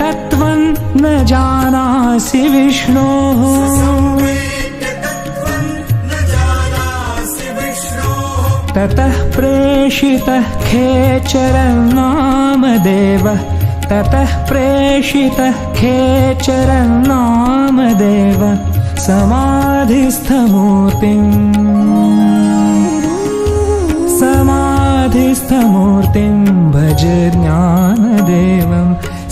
तत्त्वं न जानासि विष्णोः। ततः प्रेषितः खेचरं नामदेवः ततः प्रेषितः समाधिस्थमूर्तिम् समाधिस्थमूर्तिं भज ज्ञानदेवं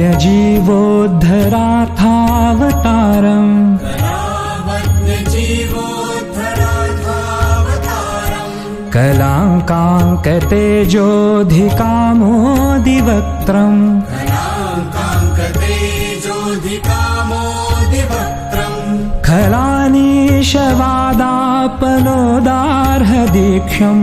वन्यजीवोद्धराथावतारम् कलाङ्काङ्कतेजोऽधिकामोदिवक्त्रम् खलानिशवादापनोदार्हदीक्षम्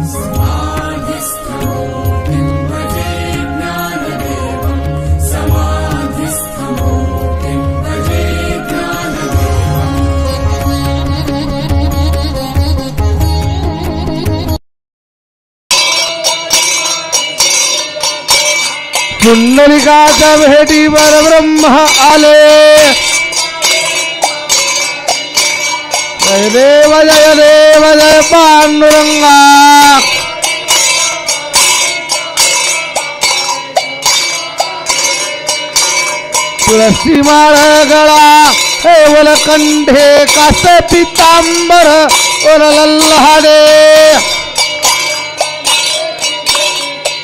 पुंडलिकाच्या भेटीवर ब्रह्म आले। जय देव जय देव जय पांडुरंगा। तुळशी माळ गळा केवल कंठे कास पितांबर ओर लल्हाडे।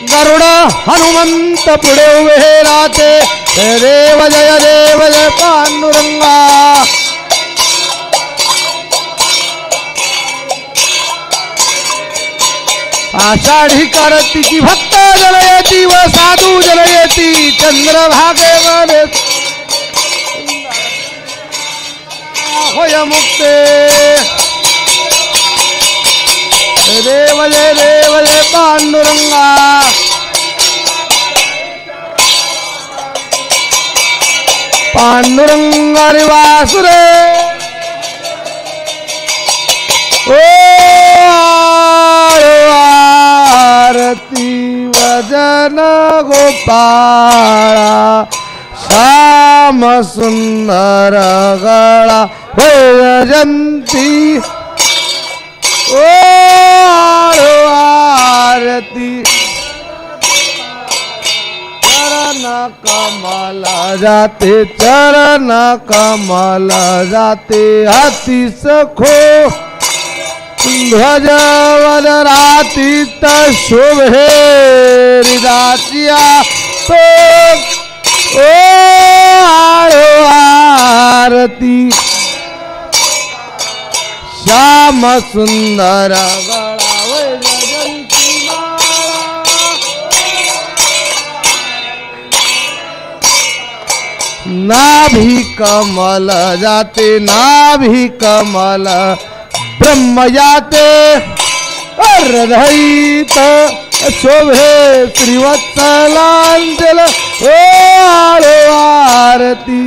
गरुड हनुमंत उभे राहते जय देव जय देव, जय पांडुरंगा। आषाढी कार्तिकी भक्त जनयती व साधू जनयती चंद्रभागेवर। होय मुक्ते। जय देव जय देव, जय पांडुरंगा। पांडुरंग वासुरे। ओ आरती वजन गोपाळा श्याम सुंदर गळा वैजयंती ओ आरती करण का कमल जाते चरणा कमल जाते. हाती सखो ध्वज वदरातीत शोभे हृदाचिया तो. ओ आरो आरती. श्याम सुंदर गळा. नाभी कमल जाते नाभी कमल। ब्रह्म जाते हृदयित। शोभे श्रीवत्सलांजल। ओ आलो आरती।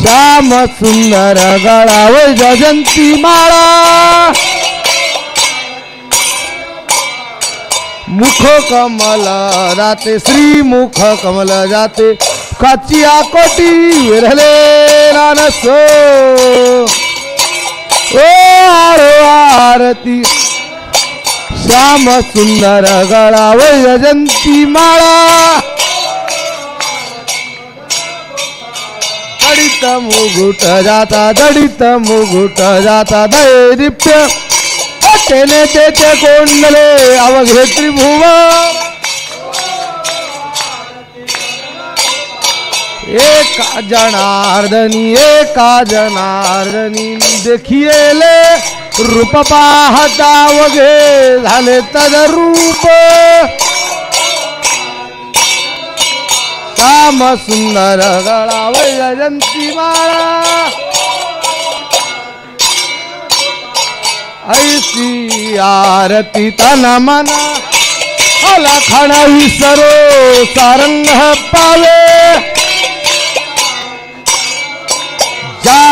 श्याम सुंदर गळाव जयंती माळा मुख कमल जाते श्री मुख कमल जाते। काचिया कोटी रहले नानसो। ओ आरो आरती श्याम सुंदर गळावर यजंती माळा। दडित मुगुट जाता दडित मुगुट जाता दैरिप्य तेने तेचे कोंडले अवघे त्रिभुवन। एका जनार्दनी एका जनार्दनी देखिले रूप पाहता वगे झाले तद रूप. श्याम सुंदर गळा वैजयंती माळा. ऐसी आरती तन मना अलखण विसरो सारंग पावे.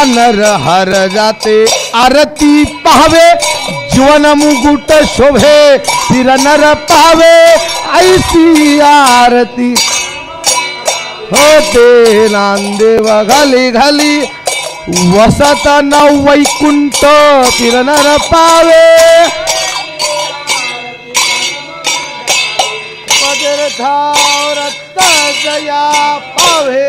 जानर हर जाते आरती पाहावे जीवन मुकुट शोभे तिर नर पावे ऐसी आरती. होते नांदेव घाली घाली वसत न वैकुंठ फिरनर पावे पदरथावरत जया पावे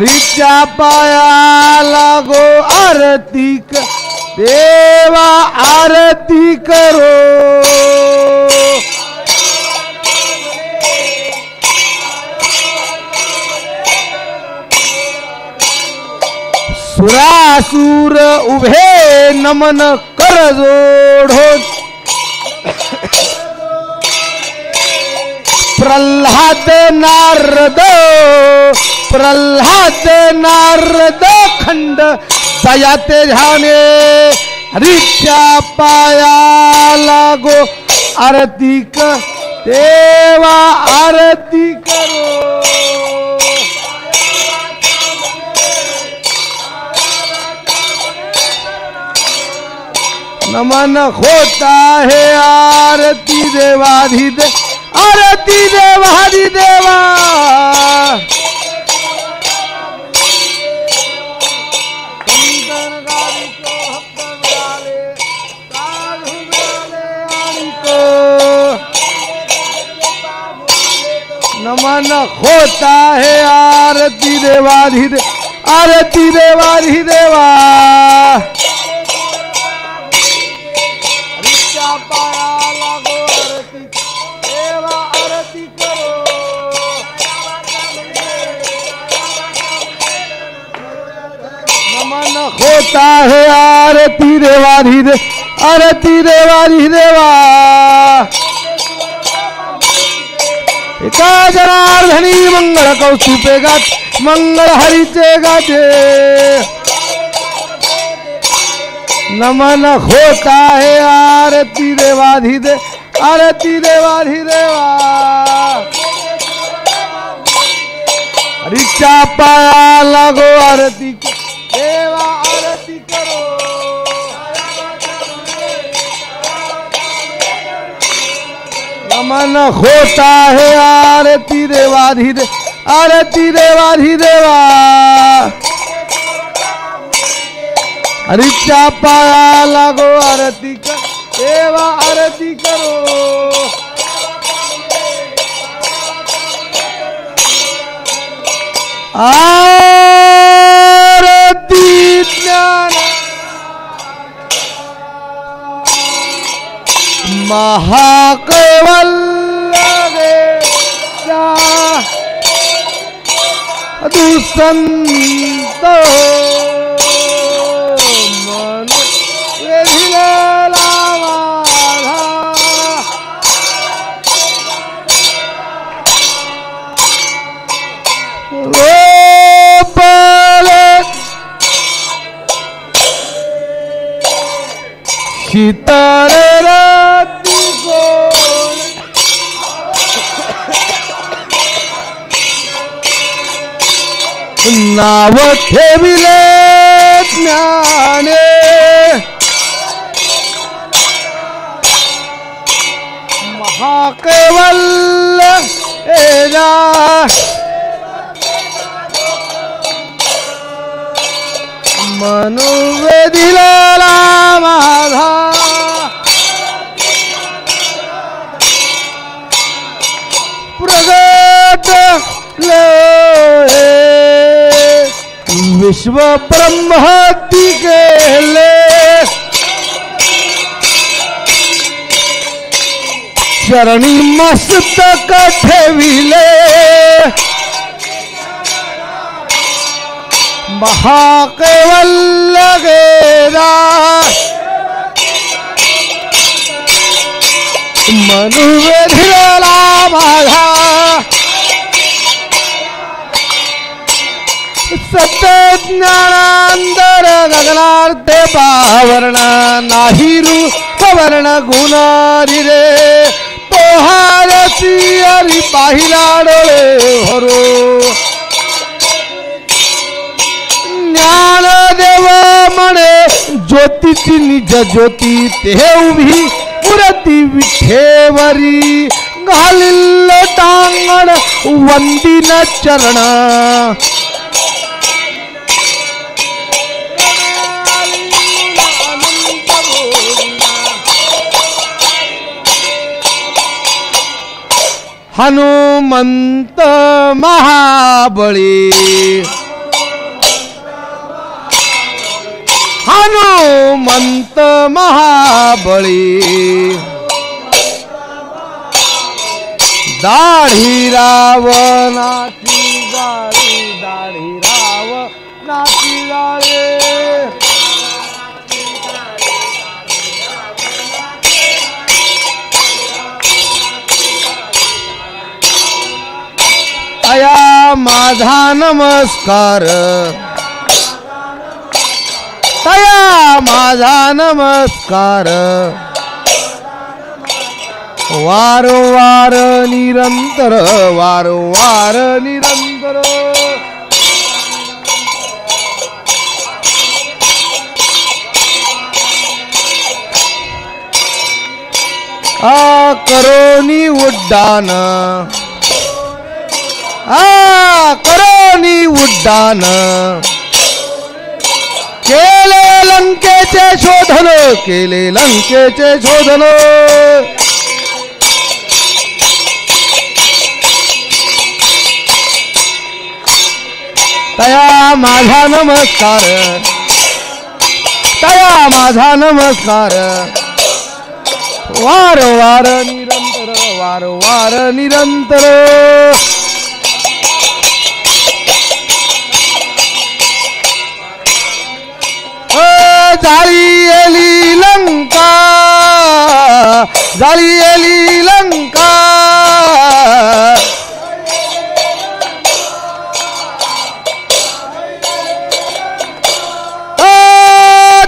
रिचा पाया लागो आरती देवा आरती करो। सुरासूर उभे नमन कर जोडो. प्रल्हाद नारद प्रल्हाद नारद खंड दयाते झाले हरीच्या पाया लागो आरती देवा आरती करो. नमन होता है आरती देवाधि दे आरती देवाधि देवा. नमन होता है आरती देवाधि दे आरती देवाधि देवा होता है आरती रेवारी रे आरती वारी रेवा जनार्धनी मंगल कौस्तुपे गा मंगल हरिचे गाते नमन होता है आरती रेवाधि दे आरती रेवाधि रेवा रिचा पाया लगो आरती नमन होता है आरती देवाधी दे आरती देवाधी देवा हरीच्या पाया, लागो आरती कर देवा आरती करो। आरती ज्ञान। महाकैवल्य दुसंत मन वेधिलेला नाव ठेविले ज्ञाने. महाकेवल एजा. मनुवेदिला विश्व ब्रह्मा दिगेले चरणी मस्त कठे कठविले महाकेवल गेरा मनुवे धिरला माधा। सत्यज्ञानांतर गगनार्थे पावर्ण नाही रूपवर्ण गुणारी रे। पोहारसी अरी पाहिला डोळे भरो। ज्ञानदेव म्हणे ज्योतीची निज ज्योती ते उभी पुरती विठेवरी। घालिल टांगण वंदिन चरण। हनुमंत महाबळी। हनुमंत महाबळी। दाढी रावणाची जाळी दाढी रावणाची जाळे। माझा नमस्कार. तया माझा नमस्कार. वारंवार निरंतर वारंवार निरंतर. आ करोनी उड्डाण. आ करोनी उड्डाण. केले लंकेचे शोधन केले लंकेचे शोधन. तया माझा नमस्कार. तया माझा नमस्कार. वार वार निरंतर वार वार निरंतर. जाळी लंका जाळी एली लंका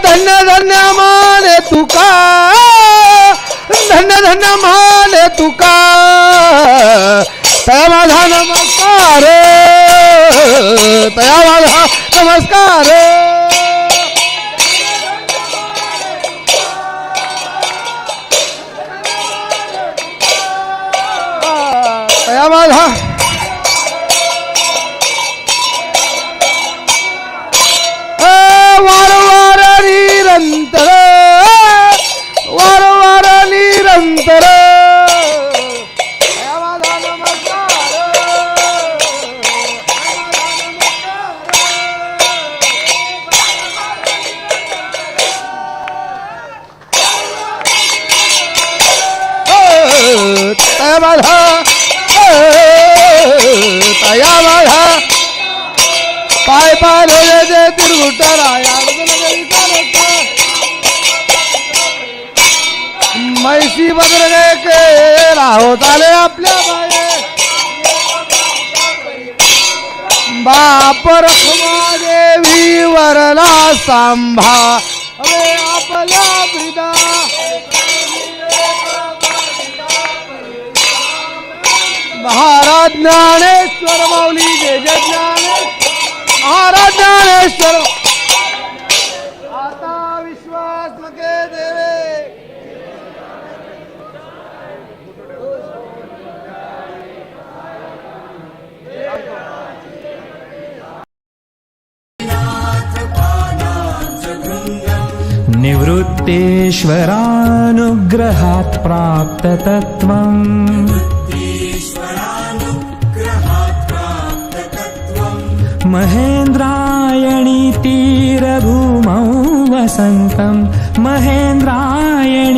धन्य धन्य माने तुका। धन्य धन्य माने तुका। त्या नमस्कार, तया माझा नमस्कार। समाधान मैसी बदल गए के राहोत आले आपल्या बाये बाप रखमा देवी वरला सांभा. अरे आपल्या ब्रिदा महाराज ज्ञानेश्वर माऊली जय जय ज्ञानेश्वर. महाराज ज्ञानेश्वर. श्वरानुग्रहात् प्राप्ततत्त्वम्। महेन्द्रायणी तीरभूमौ वसन्तं महेन्द्रायणी